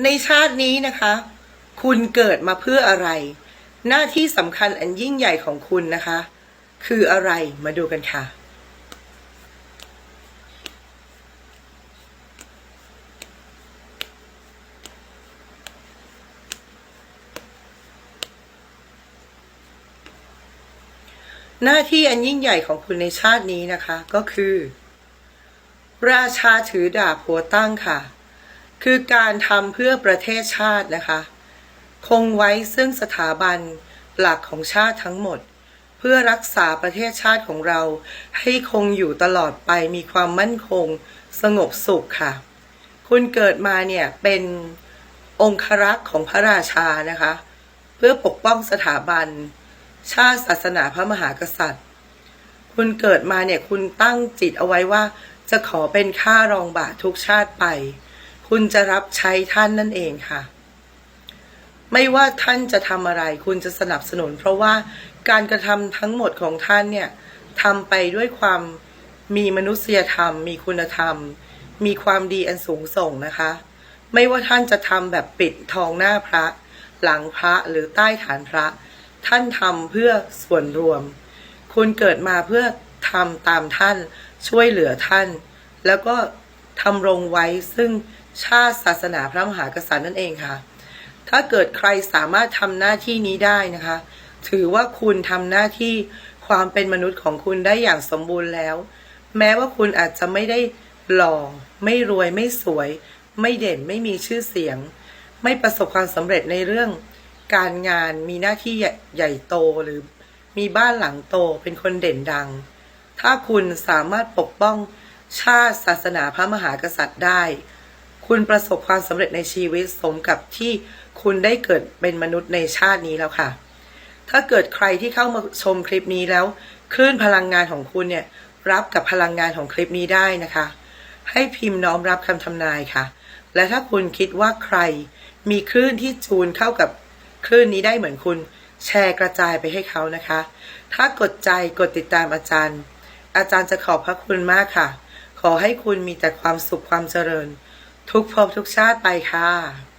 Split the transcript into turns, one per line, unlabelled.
ในชาตินี้นะคะ คุณเกิดมาเพื่ออะไร หน้าที่สำคัญอันยิ่งใหญ่ของคุณนะคะ คืออะไรมาดูกันค่ะหน้าที่อันยิ่งใหญ่ของคุณในชาตินี้นะคะ ก็คือ ราชาถือดาบหัวตั้งค่ะ คือการทำเพื่อประเทศชาตินะคะ คงไว้ซึ่งสถาบันหลักของชาติทั้งหมด เพื่อรักษาประเทศชาติของเรา ให้คงอยู่ตลอดไปมีความมั่นคง สงบสุขค่ะ คุณเกิดมาเนี่ยเป็นองครักษ์ของพระราชานะคะ เพื่อปกป้องสถาบัน ชาติศาสนาพระมหากษัตริย์ คุณเกิดมาเนี่ยคุณตั้งจิตเอาไว้ว่า จะขอเป็นข้ารองบาททุกชาติไป คุณจะรับใช้ท่านนั่นเองค่ะ ไม่ว่าท่านจะทำอะไร คุณจะสนับสนุน เพราะว่าการกระทำทั้งหมดของท่านเนี่ยทำไปด้วยความมีมนุษยธรรม มีคุณธรรม มีความดีอันสูงส่งนะคะ ไม่ว่าท่านจะทำแบบปิดทองหน้าพระ หลังพระหรือใต้ฐานพระ ท่านทำเพื่อส่วนรวม คุณเกิดมาเพื่อทำตามท่านช่วยเหลือท่าน แล้วก็ทำรงไว้ซึ่ง ชาติศาสนาพระมหากษัตริย์นั่นเองค่ะ ถ้าเกิดใครสามารถทำหน้าที่นี้ได้นะคะ ถือว่าคุณทำหน้าที่ความเป็นมนุษย์ของคุณได้อย่างสมบูรณ์แล้ว แม้ว่าคุณอาจจะไม่ได้หล่อ ไม่รวยไม่สวย ไม่เด่นไม่มีชื่อเสียง ไม่ประสบความสำเร็จในเรื่อง การงานมีหน้าที่ใหญ่ใหญ่โตหรือมีบ้านหลังโตเป็นคนเด่นดัง ถ้าคุณสามารถปกป้องชาติศาสนาพระมหากษัตริย์ได้ คุณประสบความสำเร็จในชีวิตสมกับที่คุณได้เกิดเป็นมนุษย์ในชาตินี้แล้วค่ะ ถ้าเกิดใครที่เข้ามาชมคลิปนี้แล้ว คลื่นพลังงานของคุณเนี่ยรับกับพลังงานของคลิปนี้ได้นะคะ ให้พิมพ์น้อมรับคำทำนายค่ะ และถ้าคุณคิดว่าใครมีคลื่นที่จูนเข้ากับคลื่นนี้ได้เหมือนคุณ แชร์กระจายไปให้เขานะคะ ถ้ากดใจกดติดตามอาจารย์ อาจารย์จะขอบพระคุณมากค่ะ ขอให้คุณมีแต่ความสุขความเจริญ ทุกภพทุกชาติไปค่ะ